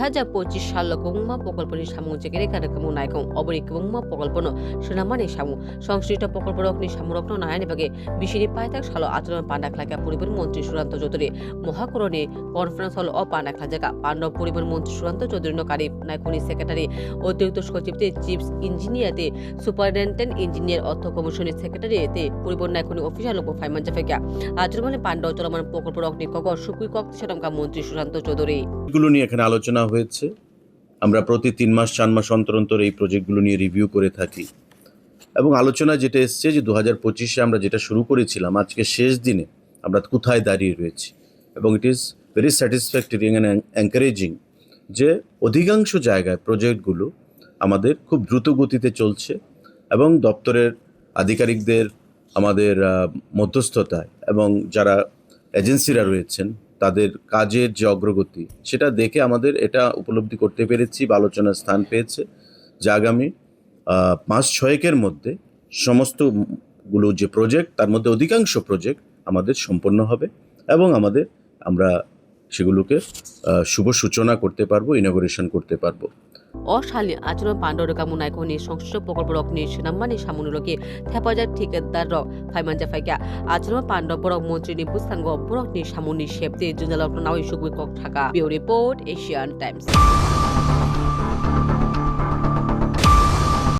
হাজার পঁচিশ সাল কমুমা প্রকল্পনি সামু জেগেরে নায়কং অবরি প্রকল্পনো সোনামানি সামু। সংশ্লিষ্ট প্রকল্প বাগে পায়তাক সাল আচরণ পরিবহন মন্ত্রী সুরান্ত চৌধুরী। মহাকরণে কনফারেন্স হল অ পান্ডাখলা জায়গা। পরিবহন মন্ত্রী সুরান্ত চৌধুরী নকারি নায়কনি সেক্রেটারি অতিরিক্ত সচিবতে চিফ ইঞ্জিনিয়ারতে সুপারিনটেন্ডেন্ট ইঞ্জিনিয়ার অর্থ কমিশনের সেক্রেটারিতে পরিবহন নায়কনি অফিসার লোক ফাইমান জাফেকা চলমান প্রকল্প রকনি কক সুকুই কক সেরমকা মন্ত্রী সুশান্ত চৌধুরী। নিয়ে এখানে আলোচনা হয়েছে। আমরা প্রতি তিন মাস, চার মাস অন্তর অন্তর এই প্রজেক্টগুলো নিয়ে রিভিউ করে থাকি। এবং আলোচনা যেটা এসছে যে দু হাজার পঁচিশে আমরা যেটা শুরু করেছিলাম, আজকে শেষ দিনে আমরা কোথায় দাঁড়িয়ে রয়েছি। এবং it is very satisfactory and encouraging যে অধিকাংশ জায়গায় প্রজেক্টগুলো আমাদের খুব দ্রুত গতিতে চলছে এবং দপ্তরের আধিকারিকদের আমাদের মধ্যস্থতায় এবং যারা এজেন্সিরা রয়েছেন তাদের কাজের যে অগ্রগতি, সেটা দেখে আমাদের এটা উপলব্ধি করতে পেরেছি বা আলোচনার স্থান পেয়েছে। যে আগামী পাঁচ ছয়েকের মধ্যে সমস্তগুলো যে প্রজেক্ট তার মধ্যে অধিকাংশ প্রজেক্ট আমাদের সম্পন্ন হবে এবং আমাদের আমরা সেগুলোকে শুভ সূচনা করতে পারব ইনগরেশন করতে পারব। অশালী আচরণ পাণ্ডরকা মুনাইকনি সংশ্লিষ্ট প্রকল্প রকনি সেনামানি সামনুলকে থেপাজার ঠিকাদার রক ফাইমানজা ফাইকা আচরণ পাণ্ডব বরক মন্ত্রী নিবু সাঙ্গ বরকনি সামুনি শেপতে জুনালক নাওই সুগুই কক থাকা বিউ রিপোর্ট এশিয়ান টাইমস